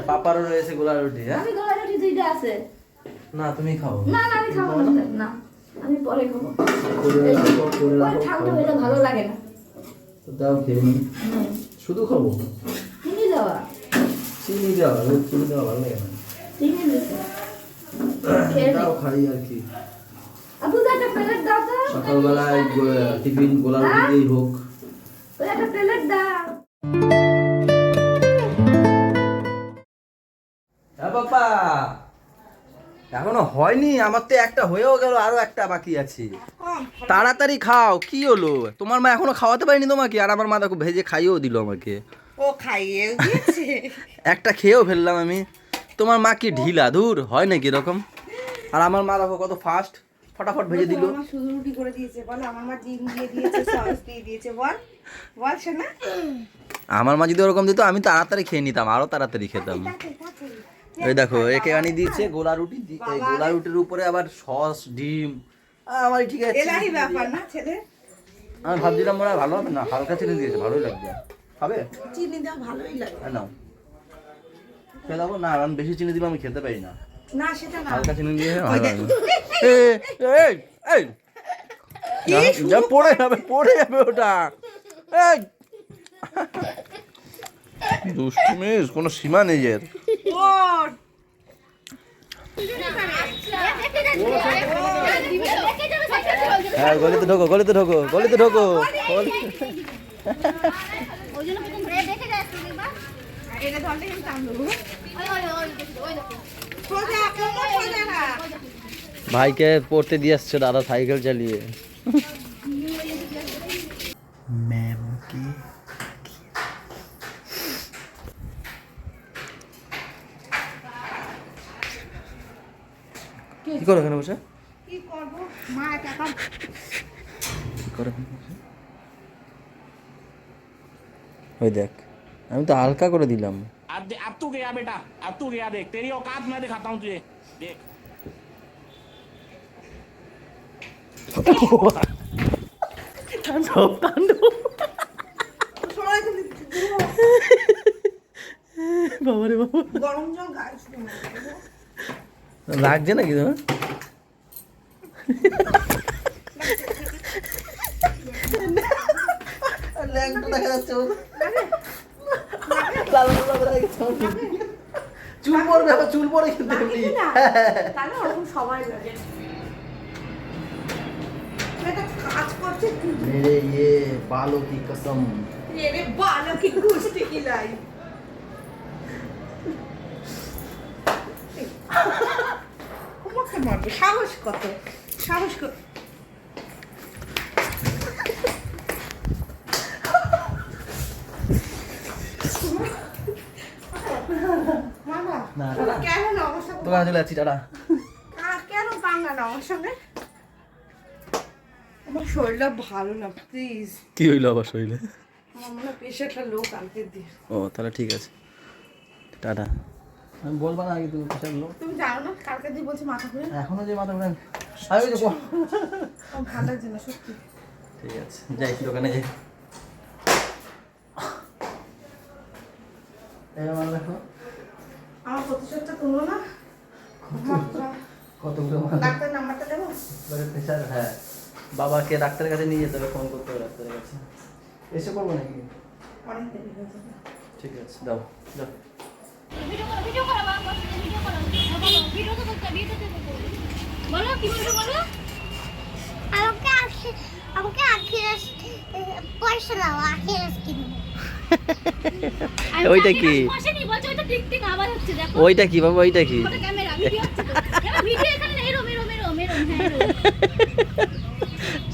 পাপারও রয়েছে গোলা রুটি হ্যাঁ? আমি গলা রুটি দুইটা আছে। না তুমি খাও। না না আমি খাব না না আমি পরে খাব। করে রাখো করে। রাখো ঠান্ডা ভালো লাগে না। তো দাও খেয়ে নি শুধু খাব? চিনি দেওয়া। চিনি দেওয়া চিনি দেওয়া ভালো লাগে না। চিনি দাও খাই আর কি। আপু একটা প্লেট দাও তো। সকালবেলায় টিফিন গোলা রুটি দিয়েই হোক। একটা প্লেট দাও। এখনও হয়নি আমার তো একটা হয়েও গেল আরও একটা বাকি আছে। তাড়াতাড়ি খাও কি হলো? তোমার মা এখনও খাওয়াতে পারিনি তোমাকে আর আমার মা দেখো ভেজে খাইয়েও দিল আমাকে। ও খাইয়ে দিয়েছে। একটা খেয়েও ফেললাম আমি। তোমার মা কি ঢিলা? দূর হয় নাকি এরকম? আর আমার মা দেখো কত ফাস্ট ফটাফট ভেজে দিল। আমার শুধু রুটি করে দিয়েছে বল আমার মা ডিম দিয়ে দিয়েছে সস দিয়ে দিয়েছে বল বল শোনা। আমার মা যদি ওরকম দিত আমি তাড়াতাড়ি খেয়ে নিতাম আরও তাড়াতাড়ি খেতাম। এই দেখো একে আনি দিয়েছে গোলা রুটি এই গোলা রুটির উপরে আবার সস ডিম আমার ঠিক আছে। এলাহি ব্যাপার না ছেলে। আমি ভাবছিলাম মনে ভালো হবে না হালকা চিনি দিয়েছে ভালোই লাগবে খাবে? চিনি দেওয়া ভালোই লাগে। হ্যাঁ নাও। খেয়ে দেবো না আমি বেশি চিনি দিলে আমি খেতে পারি না। না সেটা না। হালকা চিনি দিয়ে ভালো লাগে এই, এই, এই। যা- পড়ে যাবে পড়ে যাবে ওটা। এই। দুষ্টুমিস কোনো সীমা নেই এর। হ্যাঁ গলিতে ঢোকো গলিতে ঢোকো গলিতে ঢোকো। ভাইকে পড়তে দিয়ে আসছে দাদা সাইকেল চালিয়ে ম্যাম কি কি করো এখানে বসে কি করবো মা একা একা কি করো এখানে বসে? ওই দেখ আমি তো হালকা করে দিলাম अब दे- अब तू गया बेटा अब तू गया देख तेरी औकात मैं दिखाता हूँ तुझे देख সব তাণ্ডব সবাই কিন্তু বাবারে বাবা গরম জল গায়ে শুধু লাগছে নাকি তোমার? চুল পরবে আবার কাজ করছে ইয়ে, কি মারবে। সাহস কত? সাহস কত? দোকানে চলে যাচ্ছি টাটা কেন পাঙ্গা না আমার সঙ্গে? আমার শরীরটা ভালো না প্লিজ কি হইল আবার শরীরে? আমার মনে প্রেশারটা লো কালকে দিয়ে ও তাহলে ঠিক আছে। টাটা। আমি বলব না আগে তুমি পেশার লোক তুমি জানো না কালকে দিয়ে বলছি মাথা ঘুরে এখনও যে মাথা ঘুরে আমি যে ভালো লাগছে না সত্যি। ঠিক আছে যাই দোকানে যাই। মাল দেখো। আমার প্রতিশোধটা তুলো না? কতগুলো ডাক্তার নাম্বারটা দেবো প্রেশার হ্যাঁ। বাবাকে ডাক্তারের কাছে নিয়ে যেতে হবে ফোন করতে হবে ডাক্তারের কাছে। এসে করব নাকি? অনেক দেরি হয়ে যাবে। ঠিক আছে দাও দাও বলো কি বলছো বলো? আমাকে আখি আমাকে আখিরাস পয়সা দাও আখিরাস কিনবো। ওইটা কি? বসে নি বলছো ওইটা টিক টিক আওয়াজ হচ্ছে দেখো। ওইটা কি বাবা ওইটা কি? হ্যাঁ।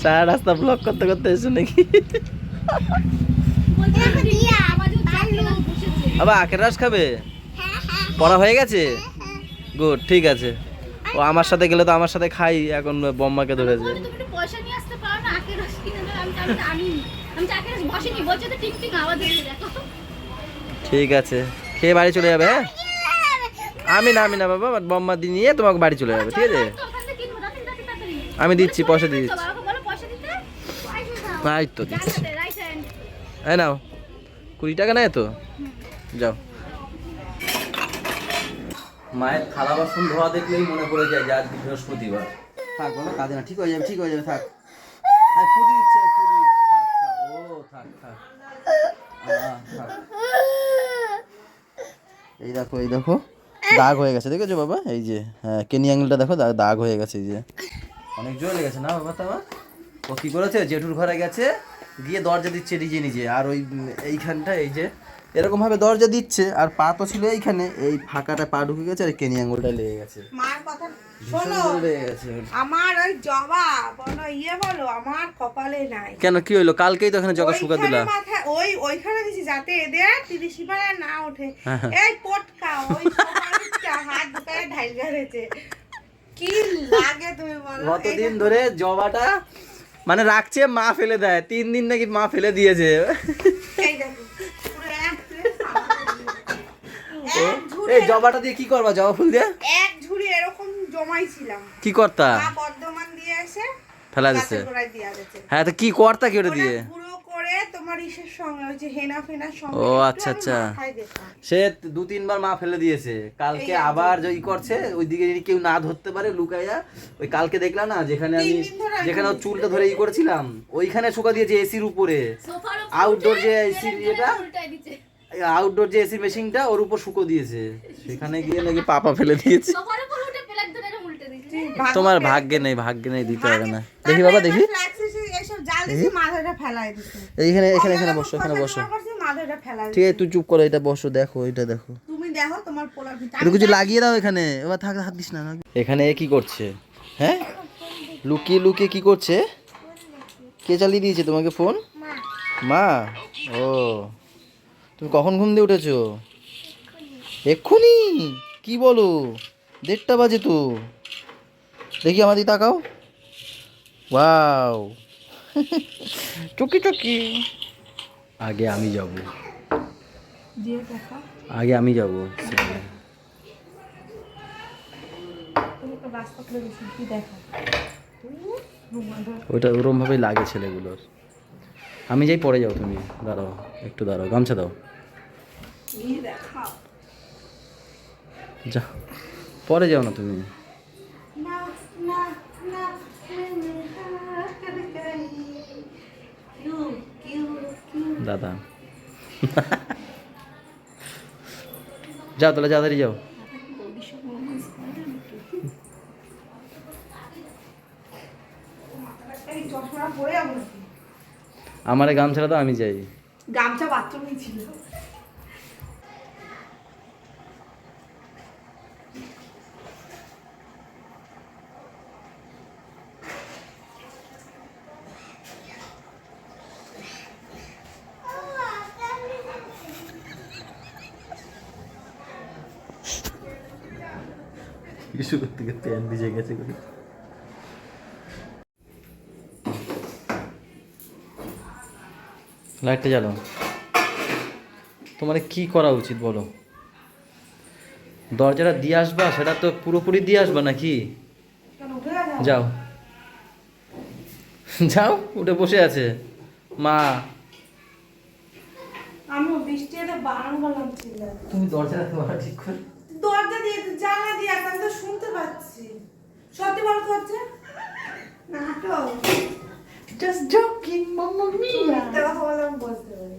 সারা রাস্তা ব্লক করতে করতে এসে নাকি? আবার আখের রস খাবে? হ্যাঁ হ্যাঁ পড়া হয়ে গেছে? গুড ঠিক আছে। ও আমার সাথে গেলে তো আমার সাথে খাই এখন বম্মাকে ধরেছে ঠিক আছে। খেয়ে বাড়ি চলে যাবে হ্যাঁ? আমি না আমি না বাবা বম্মা দিয়ে নিয়ে তোমাকে বাড়ি চলে যাবে ঠিক আছে? আমি দিচ্ছি, পয়সা দিয়ে দিচ্ছি। এই তো দিচ্ছি। এই নাও কুড়ি টাকা নেয় তো? যাও। মায়ের থালা বাসন ধোয়া দেখলেই মনে পড়ে যায় যে আজকে বৃহস্পতিবার। থাক বলো কাঁদে না ঠিক হয়ে যাবে ঠিক হয়ে যাবে থাক। ফুটি দিচ্ছে ফুটি দিচ্ছে থাক থাক। ও থাক থাক। এই দেখো এই দেখো দাগ হয়ে গেছে দেখেছ বাবা? এই যে হ্যাঁ কেনি অ্যাঙ্গেলটা দেখো দাগ হয়ে গেছে এই যে। অনেক জোর লেগেছে না বাবা তোমার? ও কি করেছে? জেঠুর ঘরে গেছে গিয়ে দরজা দিচ্ছে নিজে নিজে আর ওই এইখানটা এই যে এরকম ভাবে দরজা দিচ্ছে আর পা তো ছিল এইখানে এই ফাঁকাটা পা ঢুকে গেছে আর কেনি আঙুলটা লেগে গেছে। মার কথা শোনো জোরে লেগে গেছে। ওর। আমার ওই জবা বলো ইয়ে বলো আমার কপালে নাই। কেন কি হইল? কালকেই তো এখানে জগা শুকা ওইখানে দিলা। ওই ওইখানে দিছি যাতে এদের না ওঠে। হ্যাঁ। এই পটকা ওই হাত দুটায় ঢাইল গেছে কি লাগে তুমি বলো গতদিন ধরে জবাটা মানে রাখছে মা ফেলে দেয়। তিন দিন নাকি মা ফেলে দিয়েছে। এই দেখো পুরো এক plate সাদা। এক ঝুড়ি এই জবাটা দিয়ে কি করবা জবা ফুল দিয়ে? এক ঝুড়ি এরকম জমাইছিলাম। কি করতা? মা বর্ধমান দিয়ে এসে ফেলা দিছে। হ্যাঁ তো কি করতা কি ওটা দিয়ে? ওটা করে তোমার ইসের সঙ্গে ওই যে হেনা ফেনার সঙ্গে ও, আচ্ছা, আচ্ছা। সে দু তিনবার মা ফেলে দিয়েছে। কালকে। আবার যে ই করছে ওইদিকে যদি কেউ না ধরতে পারে লুকাইয়া ওই কালকে দেখলাম না যেখানে আমি যেখানে চুলটা ধরে ই করেছিলাম ওইখানে শুকা দিয়েছে এসির উপরে। উঠে যে এসির ইয়েটা? আউটডোর যে এসি মেশিনটা ওর উপর শুকো দিয়েছে। সেখানে গিয়ে নাকি পাপা ফেলে দিয়েছে। ভাগ্য তোমার ভাগ্যে নেই ভাগ্যে নেই দিতে হবে না। দেখি বাবা দেখি। এইখানে এখানে এখানে বসো এখানে বসো। ঠিক আছে তুই চুপ করো এটা বসো দেখো এটা দেখো। তুমি দেখো তোমার পোলার ভিতরে একটু কিছু লাগিয়ে দাও এখানে। এবার থাক হাত দিস না এখানে এ কি করছে? হ্যাঁ? লুকিয়ে লুকিয়ে কি করছে? কে চালিয়ে দিয়েছে তোমাকে ফোন? মা? ও। তুমি কখন ঘুম দিয়ে উঠেছো? এক্ষুনি? কি বলো? দেড়টা বাজে তো। দেখি আমাদের তাকাও। ওয়াও। চুকি চুকি আগে আমি যাব। আগে আমি যাব। ওইটা ওরম ভাবেই লাগে ছেলেগুলোর। আমি যাই পরে যাও তুমি। দাঁড়াও, একটু দাঁড়াও, গামছা দাও। যা, পরে যাও না তুমি। দাদা। যাও তাহলে, তাড়াতাড়ি যাও। চশমা পরে আমরা গামছাটা তো আমি যাই। গামছা বাথরুমে ছিল কিছু করতে গিয়ে প্যান ভিজে গেছে লাইটটা জ্বালো। তোমার কি করা উচিত বলো? দরজাটা দিয়ে আসবা সেটা তো পুরোপুরি দিয়ে আসবা নাকি? যাও। যাও উঠে বসে আছে। মা। আমি বৃষ্টি বারণ করলাম তুমি দরজাটা তোমার ঠিক করে দরজা দিয়ে জানলা দিয়ে আমি তো শুনতে পাচ্ছি। সত্যি বলতে হচ্ছে? নাটক। জাস্ট জোকিং মাম্মা মিয়া আমি পারি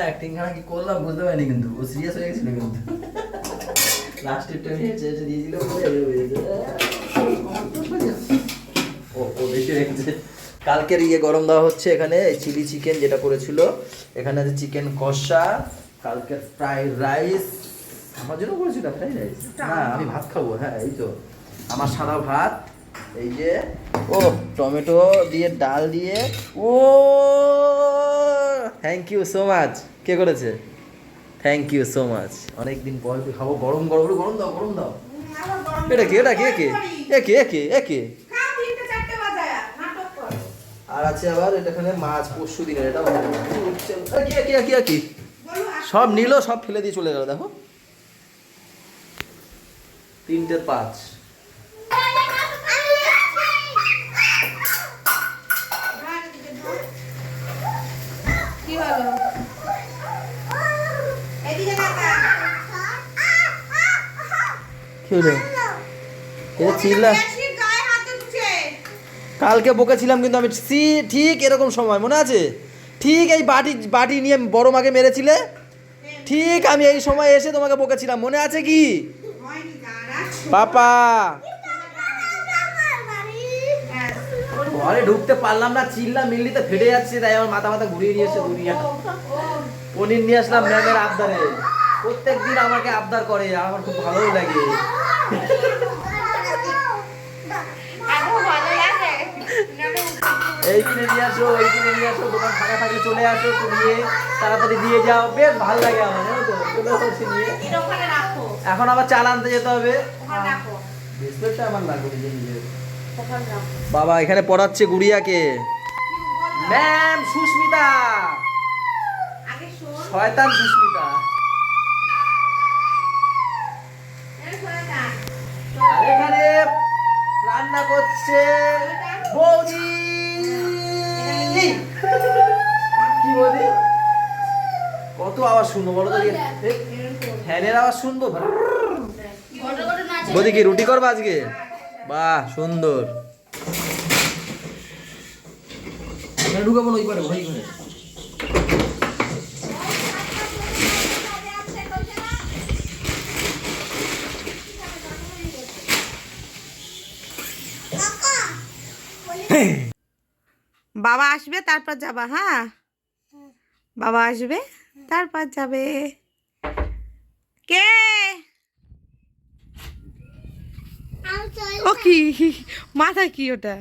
অ্যাক্টিং খানা কি করলাম বুঝতে পারিনি কিন্তু। ও সিরিয়াস হয়ে গেছিল কিন্তু। লাস্টের টাইমে চেয়ে দিয়েছিল ও ও বেশি রেখেছে কালকের ইয়ে গরম দেওয়া হচ্ছে এখানে চিলি চিকেন যেটা করেছিল। এখানে আছে চিকেন কষা কালকের ফ্রাইড রাইস আমার জন্য করেছিল ফ্রাইড রাইস না আমি ভাত খাব হ্যাঁ এই তো। আমার সাদা ভাত এই যে ও, টমেটো দিয়ে ডাল দিয়ে, ও থ্যাংক ইউ সো মাচ কে করেছে? থ্যাংক ইউ সো মাচ অনেক দিন পর খাব। গরম গরম গরম দাও গরম দাও। এটা কে এটা কে কে? তিনটে চারটে বাজায় নাটক কর আর আছে আবার এটা এখানে মাছ, পরশু দিনের, এটা কি কি কি কি? সব নিল, সব ফেলে দিয়ে চলে গেল, দেখো। তিনটে পাঁচ কি হলো এদিকে তাকা উঠছে কালকে বকেছিলাম কিন্তু আমি ঠিক এরকম সময়, মনে আছে? ঠিক এই বাটি বাটি নিয়ে বড় মাকে মেরেছিলে? ঠিক আমি এই সময় এসে তোমাকে বকেছিলাম, মনে আছে কি? হ্যাঁ ঘরে ঢুকতে পারলাম না, চিল্লা মিল্লিতে ফেটে যাচ্ছে, তাই আমার মাথা মাথা ঘুরিয়ে নিয়ে এসে দুনিয়া পনির নিয়ে আসলাম ম্যামের আবদারে। প্রত্যেক দিন আমাকে আবদার করে, আমার খুব ভালোই লাগে। নিয়ে আসো নিয়ে আসো দোকান ফাঁকা থাকলে চলে আসো তো নিয়ে তাড়াতাড়ি দিয়ে যাও। বেশ ভালো লাগে আমার জানো তো? চলে আসছি নিয়ে। এটা ওখানে রাখো। এখন আবার চাল আনতে যেতে হবে। আমার বাবা এখানে পড়াচ্ছে গুড়িয়াকে। ম্যাম সুস্মিতা। শয়তান সুস্মিতা। আর এখানে রান্না করছে বৌদি। কি বৌদি? কত আওয়াজ শুনব বলো তো ফ্যানের আওয়াজ শুনব? বৌদি কি রুটি করব আজকে? বাহ সুন্দর। ঢুকাবো ওই পারে ওই ঘরে বাবা আসবে তারপর যাবা হ্যাঁ? বাবা আসবে তারপর যাবে। কে? ও কি? মাথা কি ওটা?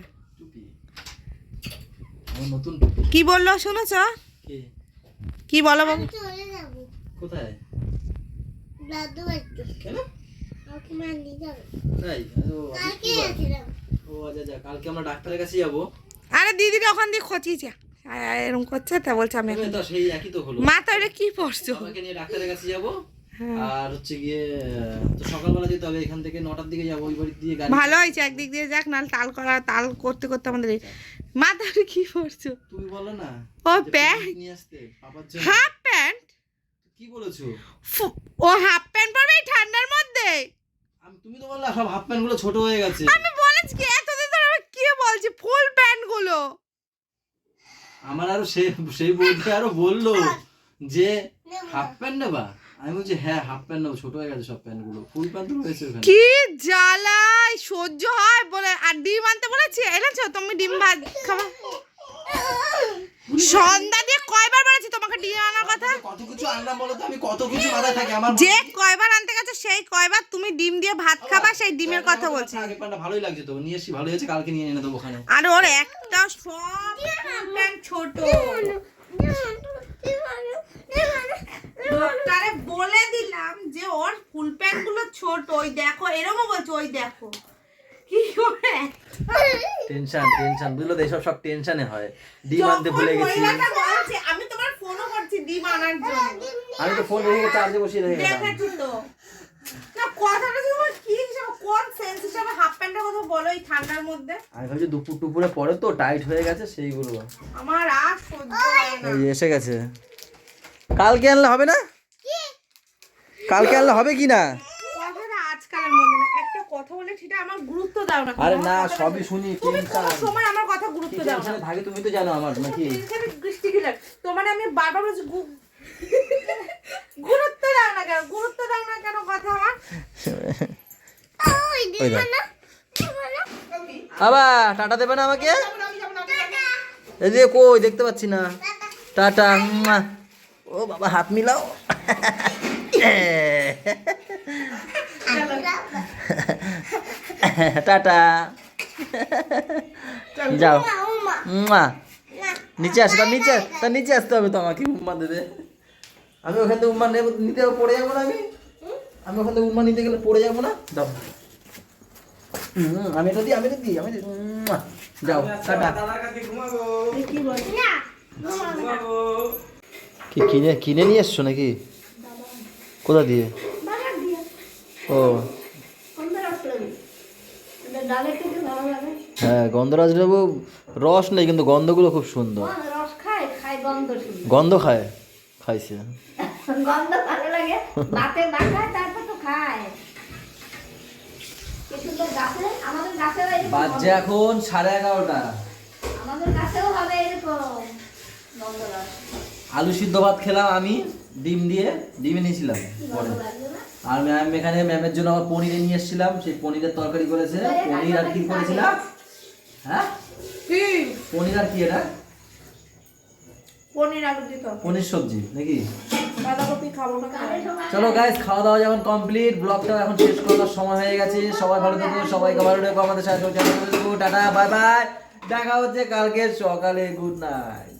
কি বলল শুনেছ? কি? বলো বাবু? চলে যাব। কোথায়? দাদু কেন? মা ও, আচ্ছা আচ্ছা কালকে আমরা ডাক্তারের কাছে যাব। আরে দিদিটা ওখান দিয়ে খচিয়েছে এরকম করছে তা বলছে আমি তো সেই একই তো হলো। মাথা ওটা কি পড়ছো? আমাকে নিয়ে ডাক্তারের কাছে যাব। হ্যাঁ। আর হচ্ছে গিয়ে তো সকালবেলা যেতে হবে এখান থেকে নটার দিকে যাব ওই বাড়ি দিয়ে গাড়ি ভালো হয়েছে একদিক দিয়ে যাক নাহলে তাল করা তাল করতে করতে আমাদের মাথা ওটা কি পড়ছো? তুমি বলো না ও প্যান্ট নিয়ে আসতে পাপার জন্য। Half pant? কি বলেছ? ও হাফ প্যান্ট পরবে ঠান্ডার মধ্যে? আমি তুমি তো বললা সব হাফ প্যান্টগুলো ছোট হয়ে গেছে। আমি বলেছি কি এতদিন ধরে আমি কি বলছি? ফুল প্যান্টগুলো। আমার আরও সেই বলতে আরও বলল যে হাফ প্যান্ট নেবা? আমি বলছি হ্যাঁ হাফ প্যান্ট নেব ছোট হয়ে গেছে সব প্যান্টগুলো। ফুল প্যান্ট তো রয়েছে ওখানে কি জ্বালাই সহ্য হয় বলে আর ডিম আনতে বলেছি? এনেছো? তুমি ডিম ভাত খাবা? সন্ধ্যা কয়বার বলেছি তোমাকে ডিম আনার কথা? কত কিছু আনলাম বলো তো? আমি কত কিছু মাথায় থাকে? আমার যে কয়বার আনতে গেছে সেই কয়বার তুমি ডিম দিয়ে ভাত খাবা সেই ডিমের কথা বলছি। আগে প্যান্টটা ভালোই লাগছে তো। নিয়ে হয়েছে কালকে নিয়ে এনে দেবো ওখানে। আর ওর একটা সব প্যান্ট ছোট। ডক্টরে বলে দিলাম যে ওর ফুল প্যান্টগুলো ছোট। ওই দেখো এরকমও বলছো ওই দেখো। কি করে? টেনশন টেনশন বুঝলো তো এইসব সব টেনশনে হয়। ডিম আনতে ভুলে গেছি। আমি তোমার ফোনও করছি ডিম আনার জন্য। আমি তো ফোন রেখে চার্জে বসিয়ে রেখে গেলাম। না কথাটা তোমার কি হিসাবে কোন সেন্স হিসাবে হাফ প্যান্টের কথা বলো এই ঠান্ডার মধ্যে? আমি ভাবছি দুপুর টুপুরে পরে তো টাইট হয়ে গেছে সেইগুলো। আমার আর সহ্য হয় না। এই এসে গেছে। কালকে আনলে হবে না? কালকে আনলে হবে কি না কথাটা আজকালের মধ্যে না একটা কথা বলে সেটা আমার গুরুত্ব দাও না। আরে না সবই শুনি তুমি কোনো সময় আমার কথা গুরুত্ব দাও না। থাকে তুমি তো জানো আমার নাকি? দৃষ্টি কি লাগে তোমার আমি বারবার বলছি গুরুত্ব দাও না কেন গুরুত্ব দাও না কেন কথা আমার? ওই না আবার টাটা দেবে না আমাকে? এই যে কই দেখতে পাচ্ছি না। টাটা মুয়া। ও বাবা হাত মিলাও। টাটা। যাও। মুয়া। নিচে আসো তার নিচে তার নিচে আসতে হবে তো আমাকে উম্মা দেবে। আমি ওখান থেকে উম্মা নেব নিতে পড়ে যাব না আমি? আমি ওখান থেকে উম্মা নিতে গেলে পড়ে যাব না? দাও আমি এটা দিই আমি এটা দিই আমি যাও টাটা। কি কিনে কিনে নিয়ে এসছো নাকি? কোথা দিয়ে। ও। হ্যাঁ গন্ধরাজ লেবু রস নেই কিন্তু গন্ধগুলো খুব সুন্দর। গন্ধ খায় খাইছে। গন্ধ এখন সাড়ে এগারোটা। আলু সিদ্ধ ভাত খেলাম আমি। ডিম দিয়ে ডিমে নিয়েছিলাম পরে। আর ম্যাম এখানে ম্যামের জন্য আবার পনিরে নিয়ে এসেছিলাম সেই পনিরের তরকারি করেছে। পনির আর কি করেছিলাম? হ্যাঁ? পনির আর কি এটা? পনির সবজি নাকি? চলো খাওয়া দাওয়া যখন কমপ্লিট ব্লগটা এখন শেষ করার সময় হয়ে গেছে। সবাই ভালো থেকো সবাইকে ভালো রেখো আমাদের সাথে টাটা বাই বাই দেখা হচ্ছে কালকে সকালে গুড নাইট